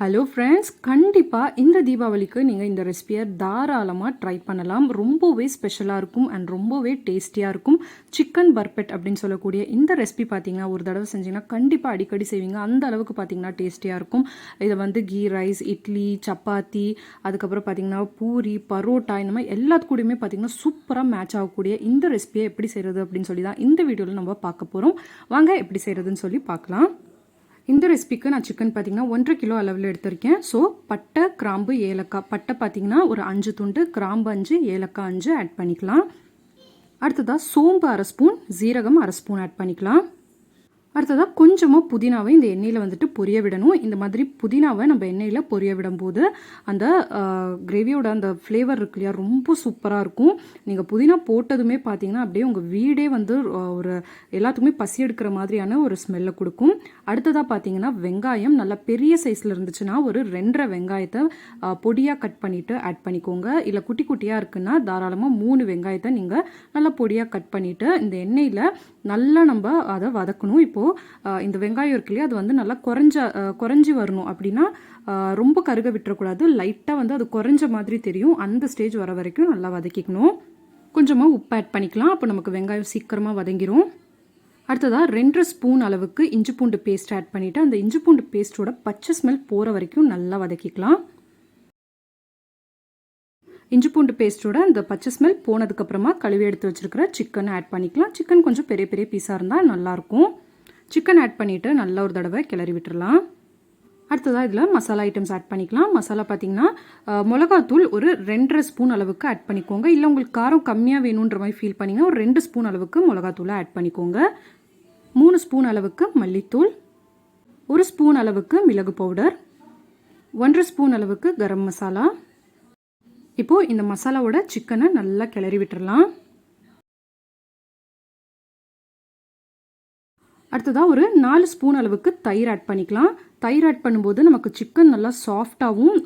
Hello friends கண்டிப்பாக இந்த தீபாவளிக்கு நீங்கள் இந்த ரெசிபியை தாராளமாக ட்ரை பண்ணலாம். ரொம்பவே ஸ்பெஷலாக இருக்கும் அண்ட் ரொம்பவே டேஸ்டியாக இருக்கும். சிக்கன் பர்பெட் அப்படின்னு சொல்லக்கூடிய இந்த ரெசிபி பார்த்தீங்கன்னா ஒரு தடவை செஞ்சீங்கன்னா கண்டிப்பாக அடிக்கடி செய்வீங்க. அந்த அளவுக்கு பார்த்தீங்கன்னா டேஸ்டியாக இருக்கும். இதை வந்து கீ ரைஸ் இட்லி சப்பாத்தி அதுக்கப்புறம் பார்த்தீங்கன்னா பூரி பரோட்டா இந்த மாதிரி எல்லாத்துக்கூடயுமே பார்த்தீங்கன்னா சூப்பராக மேட்ச் ஆகக்கூடிய இந்த ரெசிபியை எப்படி செய்கிறது அப்படின்னு சொல்லி தான் இந்த வீடியோவில் நம்ம பார்க்க போகிறோம் வாங்க எப்படி செய்கிறதுன்னு சொல்லி பார்க்கலாம். இந்த ரெசிபிக்கு நான் சிக்கன் பார்த்தீங்கன்னா ஒன்றரை கிலோ அளவில் எடுத்திருக்கேன். ஸோ பட்டை கிராம்பு ஏலக்காய். பட்டை பார்த்தீங்கன்னா ஒரு அஞ்சு துண்டு கிராம்பு அஞ்சு ஏலக்காய் அஞ்சு ஆட் பண்ணிக்கலாம். அடுத்ததாக சோம்பு அரை ஸ்பூன் ஜீரகம் அரை ஸ்பூன் ஆட் பண்ணிக்கலாம். அடுத்ததாக கொஞ்சமாக புதினாவை இந்த எண்ணெயில் வந்துட்டு பொரிய விடணும். இந்த மாதிரி புதினாவை நம்ம எண்ணெயில் பொரிய விடும்போது அந்த கிரேவியோட அந்த ஃப்ளேவர் இருக்கு இல்லையா ரொம்ப சூப்பராக இருக்கும். நீங்கள் புதினா போட்டதுமே பார்த்தீங்கன்னா அப்படியே உங்கள் வீடே வந்து ஒரு எல்லாத்துக்குமே பசி எடுக்கிற மாதிரியான ஒரு ஸ்மெல்லை கொடுக்கும். அடுத்ததாக பார்த்தீங்கன்னா வெங்காயம் நல்லா பெரிய சைஸில் இருந்துச்சுன்னா ஒரு ரெண்டரை வெங்காயத்தை பொடியாக கட் பண்ணிவிட்டு ஆட் பண்ணிக்கோங்க. இல்லை குட்டி குட்டியாக இருக்குன்னா தாராளமாக மூணு வெங்காயத்தை நீங்கள் நல்லா பொடியாக கட் பண்ணிவிட்டு இந்த எண்ணெயில் நல்லா நம்ம அதை வதக்கணும். இப்போ இப்போது இந்த வெங்காயம் இருக்கு இல்லையா அது வந்து நல்லா குறைஞ்ச குறைஞ்சி வரணும் அப்படின்னா ரொம்ப கருக விட்டுறக்கூடாது. லைட்டாக வந்து அது குறைஞ்ச மாதிரி தெரியும். அந்த ஸ்டேஜ் வர வரைக்கும் நல்லா வதக்கிக்கணும். கொஞ்சமாக உப்பு ஆட் பண்ணிக்கலாம். அப்போ நமக்கு வெங்காயம் சீக்கிரமாக வதங்கிரும். அடுத்ததாக ரெண்டு ஸ்பூன் அளவுக்கு இஞ்சி பூண்டு பேஸ்ட் ஆட் பண்ணிவிட்டு அந்த இஞ்சி பூண்டு பேஸ்ட்டோட பச்சை ஸ்மெல் போகிற வரைக்கும் நல்லா வதக்கிக்கலாம். இஞ்சி பூண்டு பேஸ்ட்டோட அந்த பச்சை ஸ்மெல் போனதுக்கப்புறமா கழுவி எடுத்து வச்சுருக்கிற சிக்கன் ஆட் பண்ணிக்கலாம். சிக்கன் கொஞ்சம் பெரிய பெரிய பீஸாக இருந்தால் நல்லாயிருக்கும் சிக்கன் ஆட் பண்ணிவிட்டு நல்லா ஒரு தடவை கிளறி விட்டுடலாம் அடுத்ததாக இதில் மசாலா ஐட்டம்ஸ் ஆட் பண்ணிக்கலாம். மசாலா பார்த்தீங்கன்னா மிளகாத்தூள் ஒரு ரெண்டரை ஸ்பூன் அளவுக்கு ஆட் பண்ணிக்கோங்க. இல்லை உங்களுக்கு காரம் கம்மியாக வேணுன்ற மாதிரி ஃபீல் பண்ணிங்கன்னா ஒரு ரெண்டு ஸ்பூன் அளவுக்கு மிளகாத்தூளை ஆட் பண்ணிக்கோங்க. மூணு ஸ்பூன் அளவுக்கு மல்லித்தூள். ஒரு ஸ்பூன் அளவுக்கு மிளகு பவுடர் ஒன்றரை ஸ்பூன் அளவுக்கு கரம் மசாலா. இப்போது இந்த மசாலாவோட சிக்கனை நல்லா கிளறி விட்டுறலாம். அடுத்ததாக ஒரு நாலு ஸ்பூன் அளவுக்கு தயிர் ஆட் பண்ணிக்கலாம். தயிர் ஆட் பண்ணும்போது நமக்கு சிக்கன் நல்லா சாஃப்டாகவும்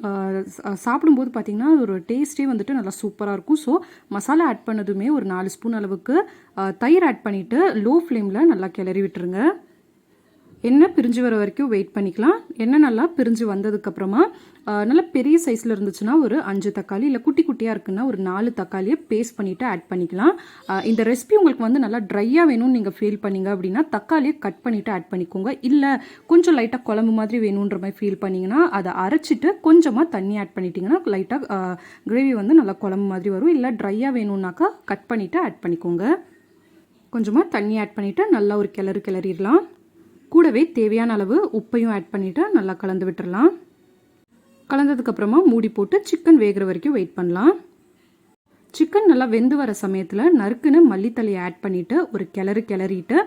சாப்பிடும்போது பார்த்திங்கன்னா ஒரு டேஸ்ட்டே வந்துட்டு நல்லா சூப்பராக இருக்கும். ஸோ மசாலா ஆட் பண்ணதுமே ஒரு நாலு ஸ்பூன் அளவுக்கு தயிர் ஆட் பண்ணிவிட்டு லோ ஃப்ளேமில் நல்லா கிளறி விட்டுருங்க. எண்ணெய் பிரிஞ்சு வர வரைக்கும் வெயிட் பண்ணிக்கலாம். எண்ணெய் நல்லா பிரிஞ்சு வந்ததுக்கப்புறமா நல்லா பெரிய சைஸில் இருந்துச்சுன்னா ஒரு அஞ்சு தக்காளி இல்லை குட்டி குட்டியாக இருக்குன்னா ஒரு நாலு தக்காளியை பேஸ்ட் பண்ணிவிட்டு ஆட் பண்ணிக்கலாம். இந்த ரெசிபி உங்களுக்கு வந்து நல்லா ட்ரையாக வேணும்னு நீங்கள் ஃபீல் பண்ணிங்க அப்படின்னா தக்காளியை கட் பண்ணிவிட்டு ஆட் பண்ணிக்கோங்க. இல்லை கொஞ்சம் லைட்டாக குழம்பு மாதிரி வேணுன்ற மாதிரி ஃபீல் பண்ணிங்கன்னா அதை அரைச்சிட்டு கொஞ்சமாக தண்ணி ஆட் பண்ணிட்டீங்கன்னா லைட்டாக கிரேவி வந்து நல்லா குழம்பு மாதிரி வரும். இல்லை ட்ரையாக வேணும்னாக்கா கட் பண்ணிவிட்டு ஆட் பண்ணிக்கோங்க. கொஞ்சமாக தண்ணி ஆட் பண்ணிவிட்டு நல்லா ஒரு கிளறு கிளறிடலாம். கூடவே தேவையான அளவு உப்பையும் ஆட் பண்ணிவிட்டு நல்லா கலந்து விட்டுடலாம் கலந்ததுக்கப்புறமா மூடி போட்டு சிக்கன் வேகிற வரைக்கும் வெயிட் பண்ணலாம். சிக்கன் நல்லா வெந்து வர சமயத்தில் நறுக்குன்னு மல்லித்தலையை ஆட் பண்ணிவிட்டு ஒரு கிளறு கிளறிட்டு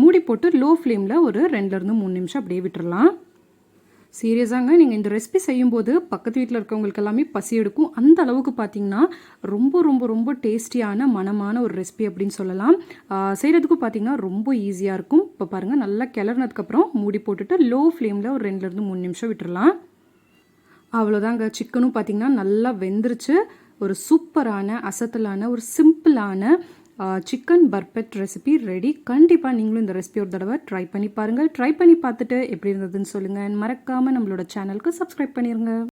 மூடி போட்டு லோ ஃப்ளேமில் ஒரு ரெண்டுலேருந்து மூணு நிமிஷம் அப்படியே விட்டுறலாம். சீரியஸாங்க நீங்கள் இந்த ரெசிபி செய்யும்போது பக்கத்து வீட்டில் இருக்கவங்களுக்கு எல்லாமே பசி எடுக்கும். அந்த அளவுக்கு பார்த்தீங்கன்னா ரொம்ப ரொம்ப ரொம்ப டேஸ்டியான மனமான ஒரு ரெசிபி அப்படின்னு சொல்லலாம். செய்கிறதுக்கும் பார்த்தீங்கன்னா ரொம்ப ஈஸியாக இருக்கும். இப்போ பாருங்கள் நல்லா கிளறினதுக்கப்புறம் மூடி போட்டுட்டு லோ ஃப்ளேமில் ஒரு ரெண்டுலேருந்து மூணு நிமிஷம் விட்டுடலாம் அவ்வளோதாங்க சிக்கனும் பார்த்திங்கன்னா நல்லா வெந்துருச்சு. ஒரு சூப்பரான அசத்தலான ஒரு சிம்பிளான சிக்கன் பர்பெட் ரெசிபி ரெடி. கண்டிப்பாக நீங்களும் இந்த ரெசிபி ஒரு தடவை ட்ரை பண்ணி பாருங்கள் ட்ரை பண்ணி பார்த்துட்டு எப்படி இருந்ததுன்னு சொல்லுங்கள் மறக்காமல் நம்மளோட சேனலுக்கு சப்ஸ்கிரைப் பண்ணிடுங்க